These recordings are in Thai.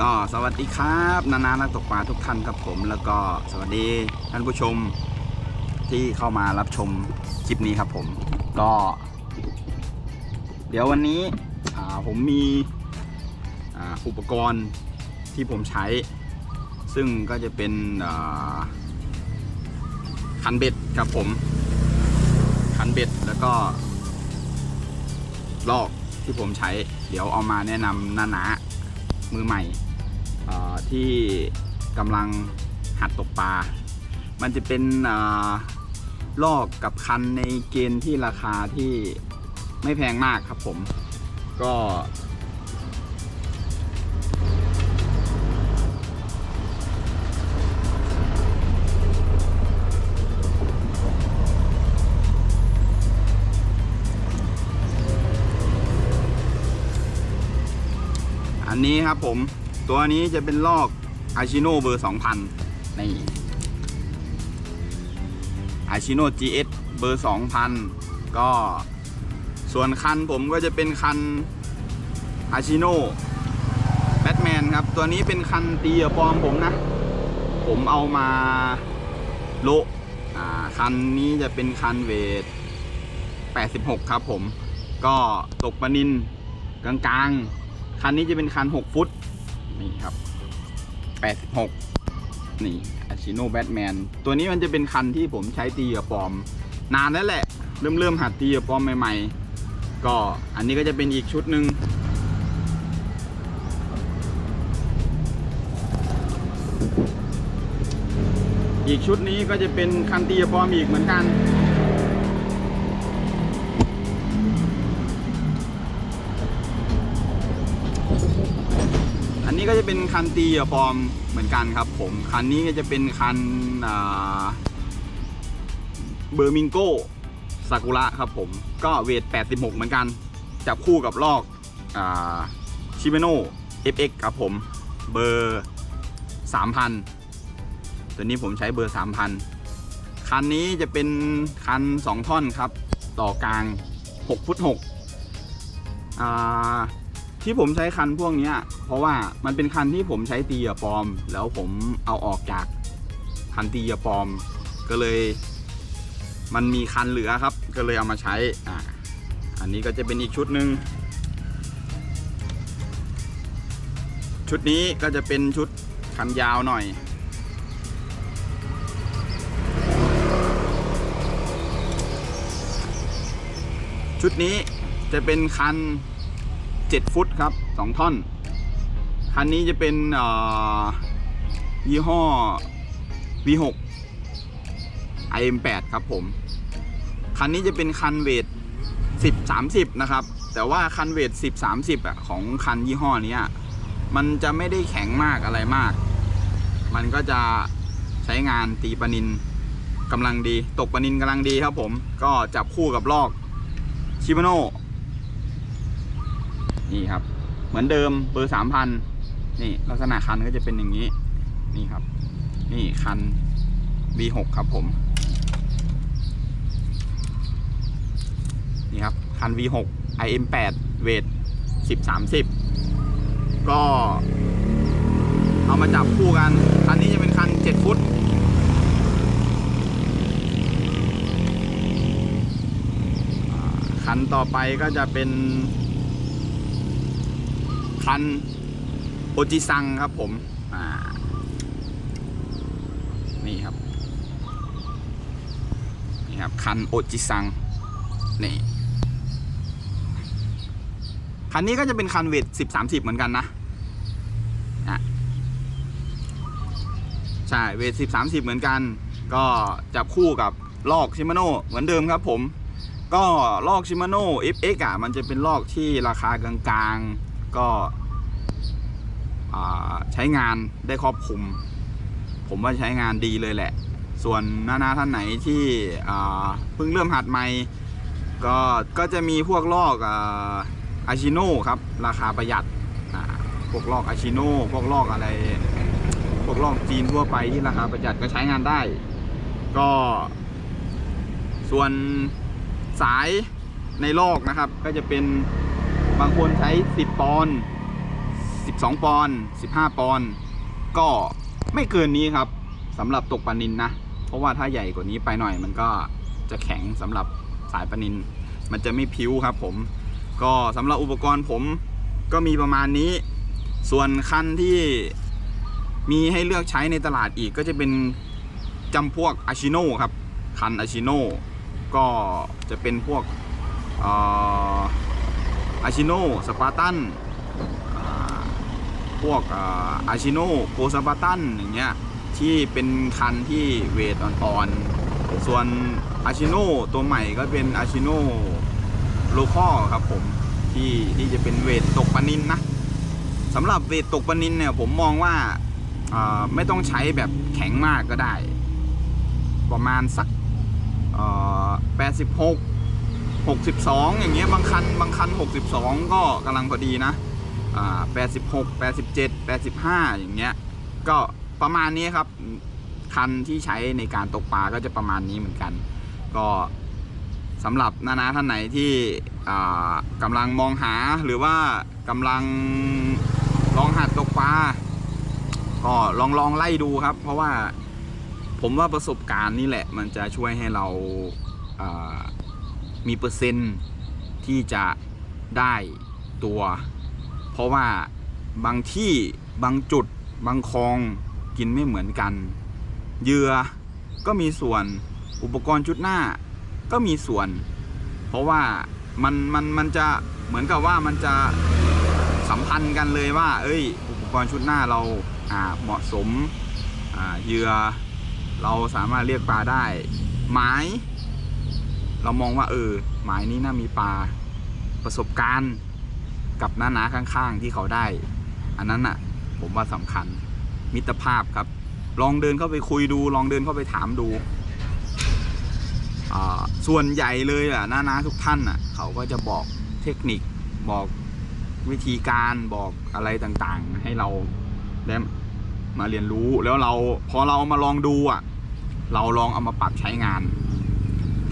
ก็สวัสดีครับนานานักตกปลาทุกท่านครับผม แล้วก็สวัสดีท่านผู้ชมที่เข้ามารับชมคลิปนี้ครับผม ก็ เดี๋ยววันนี้ผมมีอุปกรณ์ที่ผมใช้ ซึ่งก็จะเป็นคันเบ็ดครับผม คันเบ็ดแล้วก็ลอกที่ผมใช้ เดี๋ยวเอามาแนะนำนานามือใหม่ ที่กำลังหัดตกปลา มันจะเป็นอลอกกับคันในเกณฑ์ที่ราคาที่ไม่แพงมากครับผม ก็ อันนี้ครับผม ตัวนี้จะเป็นลอกอาชิโนเบอร์ 2000 นี่อาชิโน GS เบอร์ 2000 ก็ส่วนคันผมก็จะเป็นคันอาชิโนแบทแมนครับ ตัวนี้เป็นคันตีอปลอมผมนะ ผมเอามาโล่คันนี้จะเป็นคันเวท 86 ครับผม ก็ตกปนินกลางๆ คันนี้จะเป็นคัน 6 ฟุต นี่ครับ 86 นี่อาชิโนแบทแมนตัวนี้มันจะเป็นคันที่ผมใช้ตีกับปลอม นานแล้วแหละ เริ่มเริ่มหัดตีกับปลอมใหม่ ๆ ก็อันนี้ก็จะเป็นอีกชุดหนึ่งอีกชุดนี้ก็จะเป็นคันตีกับปลอมอีกเหมือนกัน นนี้ก็จะเป็นคันตีอะฟอร์มเหมือนกันครับผม คันนี้ก็จะเป็นคันเบอร์มิงโก้ซากุระครับผม ก็เวท 86 เหมือนกัน จับคู่กับลอกชิเมโน่ FX ครับผม เบอร์ 3,000 ตัวนี้ผมใช้เบอร์ 3,000 คันนี้จะเป็นคัน 2 ท่อนครับ ต่อกลาง 6 ฟุต6อ่า ที่ผมใช้คันพวกนี้เพราะว่ามันเป็นคันที่ผมใช้ตีอะปลอม แล้วผมเอาออกจากคันตีอะปลอม ก็เลย มันมีคันเหลือครับ ก็เลยเอามาใช้อ่าอันนี้ก็จะเป็นอีกชุดหนึ่งชุดนี้ก็จะเป็นชุดคันยาวหน่อย ชุดนี้จะเป็นคัน 7 ฟุตครับ 2 ท่อน คันนี้จะเป็นเอ่อยี่ห้อ V6 IM8 ครับผม คันนี้จะเป็นคันเวท 10 30 นะครับ แต่ว่าคันเวท 10 30อะของคันยี่ห้อนี้มันจะไม่ได้แข็งมากอะไรมาก มันก็จะใช้งานตีปนินกำลังดี ตกปนินกำลังดีครับผม ก็จับคู่กับลอกชิมาโน นี่ครับ เหมือนเดิมเบอร์สามพันนี่ลักษณะคันก็จะเป็นอย่างนี้ นี่ครับ นี่คัน V6 ครับผม นี่ครับ คัน V6 IM8 เวท10 30 ก็เอามาจับคู่กัน คันนี้จะเป็นคัน 7 ฟุต คันต่อไปก็จะเป็น คันโอจิซังครับผมนี่ครับ นี่ครับ คันโอจิซัง นี่ คันนี้ก็จะเป็นคันเวทสิบสามสิบเหมือนกันนะอะใช่ เวทสิบสามสิบเหมือนกัน ก็จับคู่กับลอกชิมาโน่เหมือนเดิมครับผม ก็ลอกชิมาโน่ FX อะ มันจะเป็นลอกที่ราคากลางๆ ก็ใช้งานได้ครอบคลุม ผมว่าใช้งานดีเลยแหละ ส่วนนานาท่านไหนที่เพิ่งเริ่มหัดใหม่ก็ก็จะมีพวกลอกอาชิโน่ครับ ราคาประหยัดพวกลอกอาชิโน่พวกลอกอะไร พวกลอกจีนทั่วไปที่ราคาประหยัดก็ใช้งานได้ ก็ ส่วนสายในลอกนะครับ ก็จะเป็น บางคนใช้ 10 ปอนด์12 ปอนด์15 ปอนด์ก็ไม่เกินนี้ครับสำหรับตกปลานินนะ เพราะว่าถ้าใหญ่กว่านี้ไปหน่อยมันก็จะแข็งสำหรับสายปลานิน มันจะไม่พิ้วครับผมก็สำหรับอุปกรณ์ผมก็มีประมาณนี้ ส่วนคันที่มีให้เลือกใช้ในตลาดอีกก็จะเป็นจำพวกอาชิโน่ครับ คันอาชิโน่ก็จะเป็นพวก อาชิโน่สปาร์ตันพวกอาชิโน่โกสปาร์ตันอย่างเงี้ยที่เป็นคันที่เวทอ่อนๆ ส่วนอาชิโน่ตัวใหม่ก็เป็นอาชิโน่โลคอครับผมที่ที่จะเป็นเวทตกปนินนะสำหรับเวทตกปนินเนี่ยผมมองว่าไม่ต้องใช้แบบแข็งมากก็ได้ ประมาณสักแปดสิบหกหกสิบสอย่างเงี้ยบางคันบางคันหกสิบสองก็กำลังพอดีนะแปดสิบหกแปดสิบเจ็ดแปดสิบห้าอย่างเงี้ยก็ประมาณนี้ครับ คันที่ใช้ในการตกปลาก็จะประมาณนี้เหมือนกัน ก็สำหรับนานาท่านไหนที่กำลังมองหาหรือว่ากำลังลองหัดตกปลาก็ลองลองไล่ดูครับ เพราะว่าผมว่าประสบการณ์นี่แหละ มันจะช่วยให้เราา มีเปอร์เซ็นต์ที่จะได้ตัว เพราะว่าบางที่บางจุดบางคลองกินไม่เหมือนกันเหยื่อก็มีส่วนอุปกรณ์ชุดหน้าก็มีส่วน เพราะว่ามันมันมันจะเหมือนกับว่ามันจะสัมพันธ์กันเลยว่า เอ้ย อุปกรณ์ชุดหน้าเราอ่าเหมาะสมอ่าเหยื่อเราสามารถเรียกปลาได้หมาย เรามองว่าเออหมายนี้น่ามีปลาประสบการณ์กับน้านาข้างๆ ที่เขาได้ อันนั้นน่ะ ผมว่าสำคัญมิตรภาพครับ ลองเดินเข้าไปคุยดู ลองเดินเข้าไปถามดูอ่าส่วนใหญ่เลยอะน้านาทุกท่านอะ เขาก็จะบอกเทคนิคบอกวิธีการบอกอะไรต่างๆ ให้เราได้มาเรียนรู้แล้วเราพอเราเอามาลองดูอะ เราลองเอามาปรับใช้งาน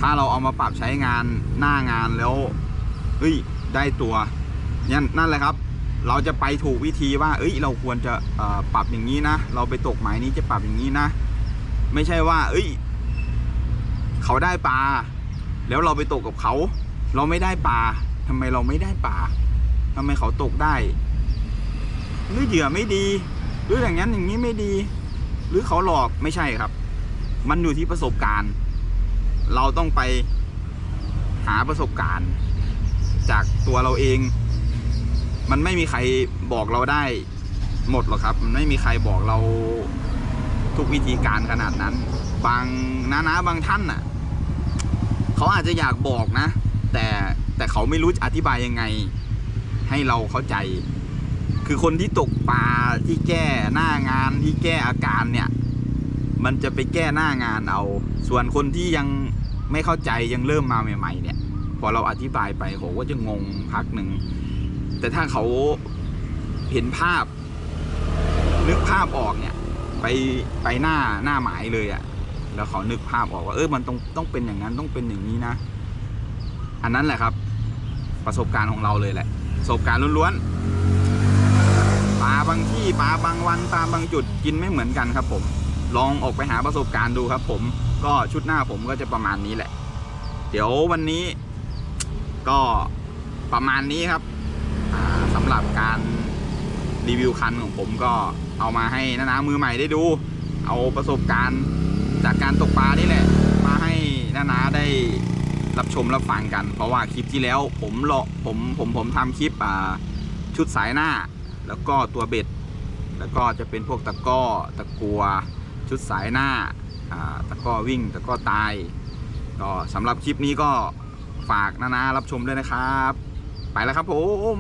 ถ้าเราเอามาปรับใช้งานหน้างานแล้วเฮ้ยได้ตัวนั่นนั่นแหละครับ เราจะไปถูกวิธีว่า เอ้ย เราควรจะปรับอย่างนี้นะ เราไปตกหมายนี้จะปรับอย่างนี้นะ ไม่ใช่ว่า เอ้ย เขาได้ปลาแล้วเราไปตกกับเขา เราไม่ได้ปลาทำไมเราไม่ได้ปลาทำไมเขาตกได้หรือเหยื่อไม่ดีหรืออย่างนั้นอย่างนี้ไม่ดี หรือเขาหลอกไม่ใช่ครับ มันอยู่ที่ประสบการณ์ เราต้องไปหาประสบการณ์ จากตัวเราเอง มันไม่มีใครบอกเราได้หมดหรอกครับ มันไม่มีใครบอกเราทุกวิธีการขนาดนั้น บางนานาบางท่านน่ะเขาอาจจะอยากบอกนะ แต่แต่เขาไม่รู้จะอธิบายยังไง ให้เราเข้าใจ คือคนที่ตกปลาที่แก้หน้างานที่แก้อาการเนี่ย มันจะไปแก้หน้างานเอา ส่วนคนที่ยังไม่เข้าใจยังเริ่มมาใหม่ ๆ เนี่ย พอเราอธิบายไปเขาก็จะงงพักหนึ่ง แต่ถ้าเขาเห็นภาพ นึกภาพออกเนี่ย ไปไปหน้าหน้าหมายเลยอะ่ะ แล้วเขานึกภาพออกว่าเออมันต้องต้องเป็นอย่างนั้นต้องเป็นอย่างนี้นะ อันนั้นแหละครับ ประสบการณ์ของเราเลยแหละ ประสบการณ์ล้วนๆปลาบางที่ปลาบางวันปลาบางจุดกินไม่เหมือนกันครับผม ลองออกไปหาประสบการณ์ดูครับ ผมก็ชุดหน้าผมก็จะประมาณนี้แหละ เดี๋ยววันนี้ก็ประมาณนี้ครับสำหรับการรีวิวคันของผมก็เอามาให้น้านามือใหม่ได้ดู เอาประสบการณ์จากการตกปลานี่แหละ มาให้น้านาได้รับชมรับฟังกัน เพราะว่าคลิปที่แล้วผมเลาะผมผมผมทำคลิปชุดสายหน้า แล้วก็ตัวเบ็ด แล้วก็จะเป็นพวกตะก้อตะกัว ชุดสายหน้าตะก้อวิ่งตะก้อตาย ก็สำหรับคลิปนี้ก็ฝากนานารับชมด้วยนะครับ ไปแล้วครับผม